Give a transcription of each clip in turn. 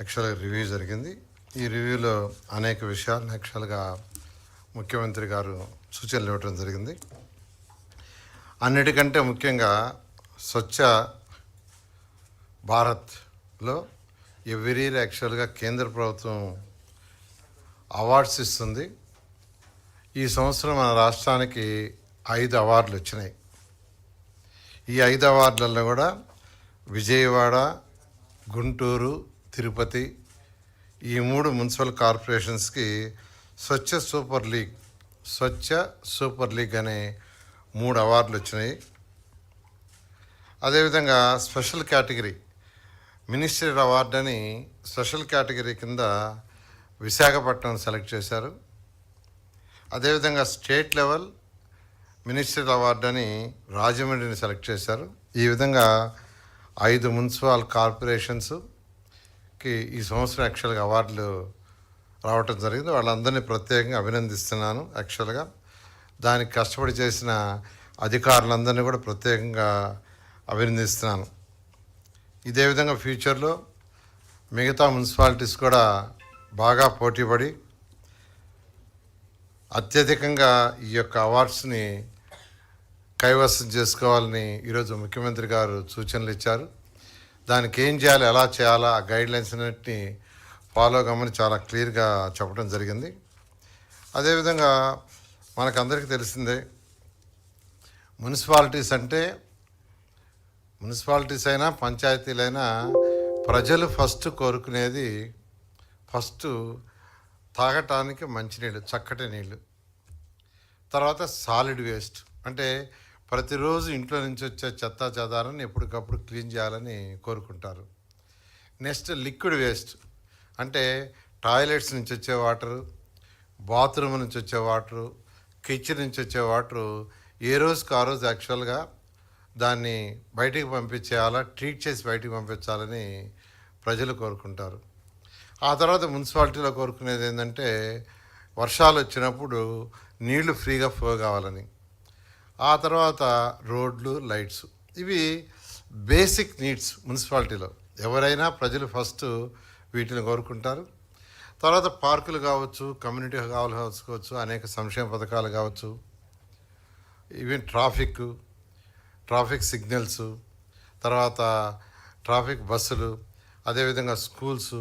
యాక్చువల్గా రివ్యూ జరిగింది. ఈ రివ్యూలో అనేక విషయాలను యాక్చువల్గా ముఖ్యమంత్రి గారు సూచనలు ఇవ్వడం జరిగింది. అన్నిటికంటే ముఖ్యంగా స్వచ్ఛ భారత్లో ఎవ్రీ ఇయర్ యాక్చువల్గా కేంద్ర ప్రభుత్వం అవార్డ్స్ ఇస్తుంది. ఈ సంవత్సరం మన రాష్ట్రానికి ఐదు అవార్డులు వచ్చినాయి. ఈ ఐదు అవార్డులలో కూడా విజయవాడ గుంటూరు తిరుపతి ఈ మూడు municipal కార్పొరేషన్స్కి Swachh super league Swachh super league అనే మూడు అవార్డులు వచ్చినాయి. అదేవిధంగా స్పెషల్ కేటగిరీ మినిస్టర్ అవార్డు అని స్పెషల్ కేటగిరీ కింద విశాఖపట్నం సెలెక్ట్ చేశారు. అదేవిధంగా స్టేట్ లెవెల్ మినిస్టర్ అవార్డు అని రాజమండ్రిని సెలెక్ట్ చేశారు. ఈ విధంగా ఐదు మున్సిపల్ కార్పొరేషన్స్ కి ఈ సంవత్సరం యాక్చువల్గా అవార్డులు రావటం జరిగింది. వాళ్ళందరినీ ప్రత్యేకంగా అభినందిస్తున్నాను యాక్చువల్గా దానికి కష్టపడి చేసిన అధికారులందరినీ కూడా ప్రత్యేకంగా అభినందిస్తున్నాను. ఇదే విధంగా ఫ్యూచర్లో మిగతా మున్సిపాలిటీస్ కూడా బాగా పోటీపడి అత్యధికంగా ఈ యొక్క అవార్డ్స్ని కైవసం చేసుకోవాలని ఈరోజు ముఖ్యమంత్రి గారు సూచనలు ఇచ్చారు. దానికి ఏం చేయాలి ఎలా చేయాలా ఆ గైడ్ లైన్స్ అన్నింటినీ ఫాలో కమ్మని చాలా క్లియర్గా చెప్పడం జరిగింది. అదేవిధంగా మనకందరికీ తెలిసిందే మున్సిపాలిటీస్ అంటే మున్సిపాలిటీస్ అయినా పంచాయతీలైనా ప్రజలు ఫస్ట్ కోరుకునేది ఫస్ట్ తాగటానికి మంచినీళ్ళు చక్కటి నీళ్ళు. తర్వాత సాలిడ్ వేస్ట్ అంటే ప్రతిరోజు ఇంట్లో నుంచి వచ్చే చెత్త చెదారాన్ని ఎప్పటికప్పుడు క్లీన్ చేయాలని కోరుకుంటారు. Next liquid waste. అంటే టాయిలెట్స్ నుంచి వచ్చే వాటరు బాత్రూమ్ నుంచి వచ్చే వాటరు కిచెన్ నుంచి వచ్చే వాటరు ఏ రోజుకి ఆ రోజు యాక్చువల్గా దాన్ని బయటికి పంపించేయాలా ట్రీట్ చేసి బయటికి పంపించాలని ప్రజలు కోరుకుంటారు. ఆ తర్వాత మున్సిపాలిటీలో కోరుకునేది ఏంటంటే వర్షాలు వచ్చినప్పుడు నీళ్ళు ఫ్రీగా ఫ్లో కావాలని ఆ తర్వాత రోడ్లు లైట్స్. ఇవి బేసిక్ నీడ్స్ మున్సిపాలిటీలో. ఎవరైనా ప్రజలు ఫస్ట్ వీటిని కోరుకుంటారు. తర్వాత పార్కులు కావచ్చు కమ్యూనిటీ హాల్ కావచ్చు అనేక సంక్షేమ పథకాలు కావచ్చు. ఈవెన్ ట్రాఫిక్ ట్రాఫిక్ సిగ్నల్స్ తర్వాత ట్రాఫిక్ బస్సులు అదేవిధంగా స్కూల్స్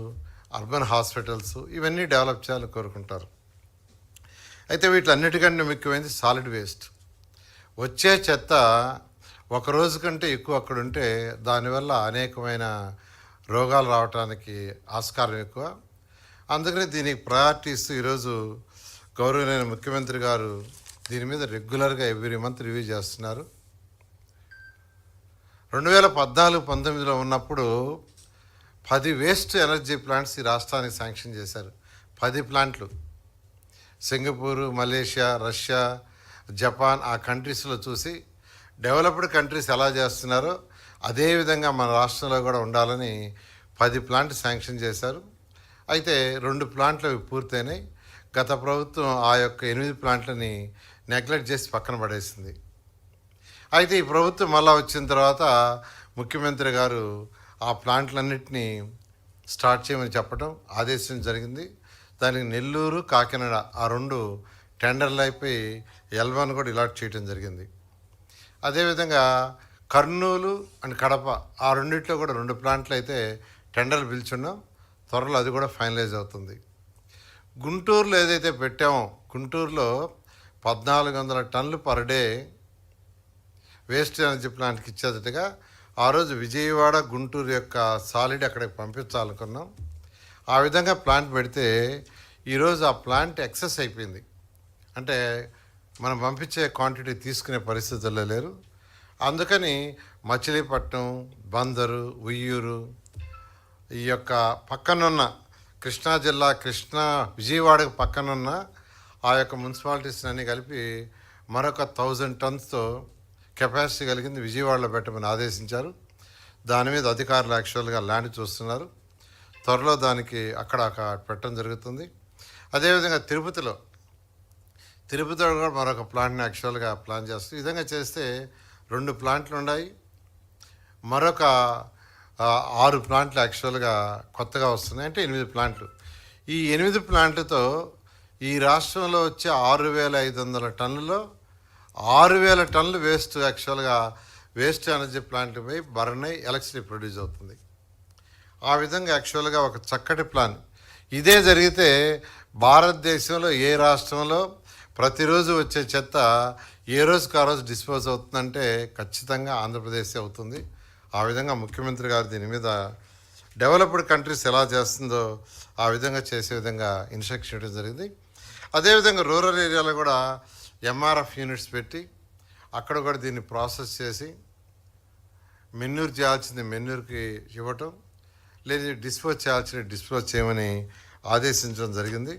అర్బన్ హాస్పిటల్స్ ఇవన్నీ డెవలప్ చేయాలని కోరుకుంటారు. అయితే వీటిలన్నిటికంటే ముఖ్యమైనది సాలిడ్ వేస్ట్. వచ్చే చెత్త ఒక రోజు కంటే ఎక్కువ అక్కడ ఉంటే దానివల్ల అనేకమైన రోగాలు రావడానికి ఆస్కారం ఎక్కువ. అందుకని దీనికి ప్రయారిటీ ఇస్తూ ఈరోజు గౌరవనైన ముఖ్యమంత్రి గారు దీని మీద రెగ్యులర్గా ఎవ్రీ మంత్ రివ్యూ చేస్తున్నారు. రెండు వేల పద్నాలుగు పంతొమ్మిదిలో ఉన్నప్పుడు పది వేస్ట్ ఎనర్జీ ప్లాంట్స్ ఈ రాష్ట్రానికి శాంక్షన్ చేశారు. పది ప్లాంట్లు సింగపూరు మలేషియా రష్యా జపాన్ ఆ కంట్రీస్లో చూసి డెవలప్డ్ కంట్రీస్ ఎలా చేస్తున్నారో అదేవిధంగా మన రాష్ట్రంలో కూడా ఉండాలని పది ప్లాంట్ శాంక్షన్ చేశారు. అయితే రెండు ప్లాంట్లు అవి పూర్తయినాయి. గత ప్రభుత్వం ఆ యొక్క ఎనిమిది ప్లాంట్లని నెగ్లెక్ట్ చేసి పక్కన పడేసింది. అయితే ఈ ప్రభుత్వం మళ్ళా వచ్చిన తర్వాత ముఖ్యమంత్రి గారు ఆ ప్లాంట్లన్నింటినీ స్టార్ట్ చేయమని చెప్పడం ఆదేశం జరిగింది. దానికి నెల్లూరు కాకినాడ ఆ రెండు టెండర్లు అయిపోయి ఎల్వన్ కూడా ఇలాట్ చేయడం జరిగింది. అదేవిధంగా కర్నూలు అండ్ కడప ఆ రెండిట్లో కూడా రెండు ప్లాంట్లు అయితే టెండర్లు పిలుచున్నాం. త్వరలో అది కూడా ఫైనలైజ్ అవుతుంది. గుంటూరులో ఏదైతే పెట్టామో గుంటూరులో పద్నాలుగు వందల టన్నులు పర్ డే వేస్ట్ ఎనర్జీ ప్లాంట్కి ఇచ్చేటట్టుగా ఆ రోజు విజయవాడ గుంటూరు యొక్క సాలిడ్ అక్కడికి పంపించాలనుకున్నాం. ఆ విధంగా ప్లాంట్ పెడితే ఈరోజు ఆ ప్లాంట్ ఎక్సెస్ అయిపోయింది. అంటే మనం పంపించే క్వాంటిటీ తీసుకునే పరిస్థితుల్లో లేరు. అందుకని మచిలీపట్నం బందరు ఉయ్యూరు ఈ యొక్క పక్కనున్న కృష్ణా జిల్లా కృష్ణా విజయవాడకు పక్కనున్న ఆ యొక్క మున్సిపాలిటీస్ అన్ని కలిపి మరొక థౌజండ్ టన్స్తో కెపాసిటీ కలిగింది విజయవాడలో పెట్టమని ఆదేశించారు. దాని మీద అధికారులు యాక్చువల్గా ల్యాండ్ చూస్తున్నారు. త్వరలో దానికి అక్కడ అక్కడ పెట్టడం జరుగుతుంది. అదేవిధంగా తిరుపతిలో తిరుపతిలో కూడా మరొక ప్లాంట్ని యాక్చువల్గా ప్లాన్ చేస్తుంది ఈ విధంగా చేస్తే రెండు ప్లాంట్లు ఉన్నాయి. మరొక ఆరు ప్లాంట్లు యాక్చువల్గా కొత్తగా వస్తున్నాయి. అంటే ఎనిమిది ప్లాంట్లు ఈ ఎనిమిది ప్లాంట్లతో ఈ రాష్ట్రంలో వచ్చే ఆరు వేల ఐదు వందల టన్నులో ఆరు వేల టన్నులు వేస్ట్ యాక్చువల్గా వేస్ట్ ఎనర్జీ ప్లాంట్ పోయి బర్నై ఎలక్ట్రిసిటీ ప్రొడ్యూస్ అవుతుంది. ఆ విధంగా యాక్చువల్గా ఒక చక్కటి ప్లాన్ ఇదే జరిగితే భారతదేశంలో ఏ రాష్ట్రంలో ప్రతిరోజు వచ్చే చెత్త ఏ రోజుకు ఆ రోజు డిస్పోజ్ అవుతుందంటే ఖచ్చితంగా ఆంధ్రప్రదేశ్ అవుతుంది. ఆ విధంగా ముఖ్యమంత్రి గారు దీని మీద డెవలప్డ్ కంట్రీస్ ఎలా చేస్తుందో ఆ విధంగా చేసే విధంగా ఇన్స్ట్రక్షన్ ఇవ్వడం జరిగింది. అదేవిధంగా రూరల్ ఏరియాలో కూడా ఎంఆర్ఎఫ్ యూనిట్స్ పెట్టి అక్కడ కూడా దీన్ని ప్రాసెస్ చేసి మెన్యూర్ చేయాల్సింది మెన్యూర్కి ఇవ్వటం లేదు డిస్పోజ్ చేయాల్సిన డిస్పోజ్ చేయమని ఆదేశించడం జరిగింది.